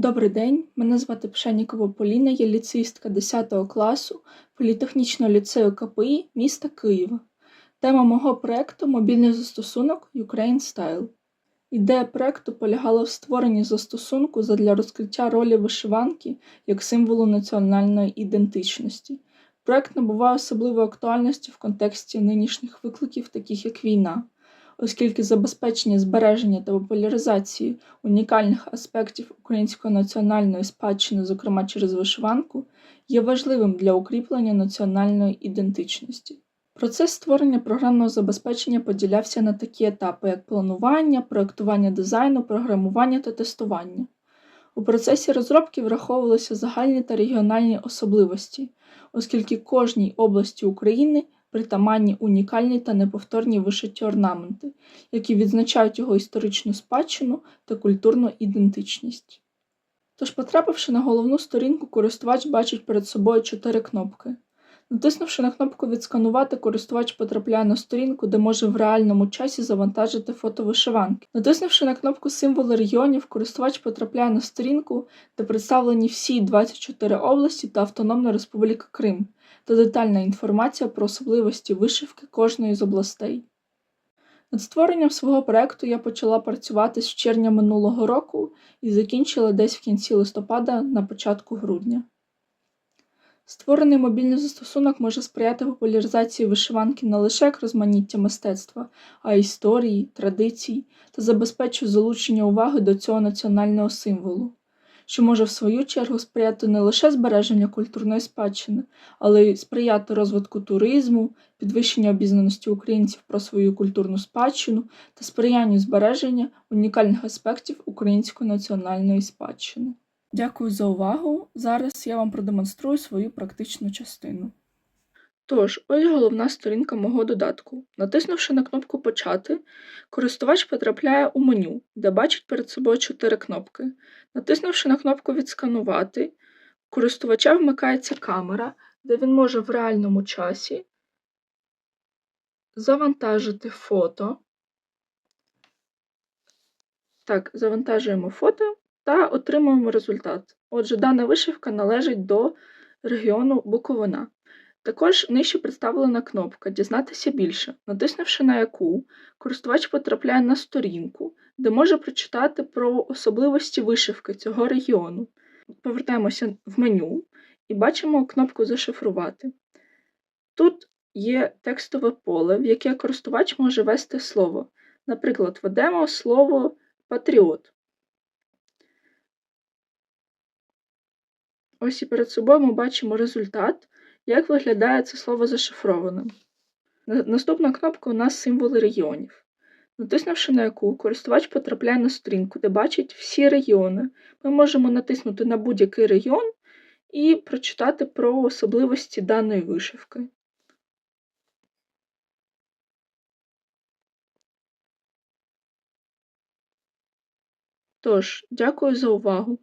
Добрий день, мене звати Пшенікова Поліна, я ліцеїстка 10 класу Політехнічного ліцею КПІ міста Києва. Тема мого проєкту мобільний застосунок Ukraine Style. Ідея проєкту полягала в створенні застосунку задля розкриття ролі вишиванки як символу національної ідентичності. Проєкт набуває особливої актуальності в контексті нинішніх викликів, таких як війна, оскільки забезпечення збереження та популяризації унікальних аспектів української національної спадщини, зокрема через вишиванку, є важливим для укріплення національної ідентичності. Процес створення програмного забезпечення поділявся на такі етапи, як планування, проектування дизайну, програмування та тестування. У процесі розробки враховувалися загальні та регіональні особливості, оскільки кожній області України притаманні унікальні та неповторні вишиті орнаменти, які відзначають його історичну спадщину та культурну ідентичність. Тож, потрапивши на головну сторінку, користувач бачить перед собою чотири кнопки. Натиснувши на кнопку Відсканувати, користувач потрапляє на сторінку, де може в реальному часі завантажити фото вишиванки. Натиснувши на кнопку Символи регіонів, користувач потрапляє на сторінку, де представлені всі 24 області та Автономна Республіка Крим, та детальна інформація про особливості вишивки кожної з областей. Над створенням свого проекту я почала працювати з червня минулого року і закінчила десь в кінці листопада на початку грудня. Створений мобільний застосунок може сприяти популяризації вишиванки не лише як розманіття мистецтва, а й історії, традицій та забезпечує залучення уваги до цього національного символу, що може в свою чергу сприяти не лише збереженню культурної спадщини, але й сприяти розвитку туризму, підвищенню обізнаності українців про свою культурну спадщину та сприянню збереження унікальних аспектів української національної спадщини. Дякую за увагу. Зараз я вам продемонструю свою практичну частину. Тож, ось головна сторінка мого додатку. Натиснувши на кнопку Почати, користувач потрапляє у меню, де бачить перед собою чотири кнопки. Натиснувши на кнопку Відсканувати, користувача вмикається камера, де він може в реальному часі завантажити фото. Так, завантажуємо фото та отримуємо результат. Отже, дана вишивка належить до регіону Буковина. Також нижче представлена кнопка Дізнатися більше, натиснувши на яку користувач потрапляє на сторінку, де може прочитати про особливості вишивки цього регіону. Повертаємося в меню і бачимо кнопку Зашифрувати. Тут є текстове поле, в яке користувач може ввести слово. Наприклад, ведемо слово патріот. Ось і перед собою ми бачимо результат, як виглядає це слово зашифрованим. Наступна кнопка у нас символи регіонів. Натиснувши на яку, користувач потрапляє на сторінку, де бачить всі регіони. Ми можемо натиснути на будь-який регіон і прочитати про особливості даної вишивки. Тож, дякую за увагу!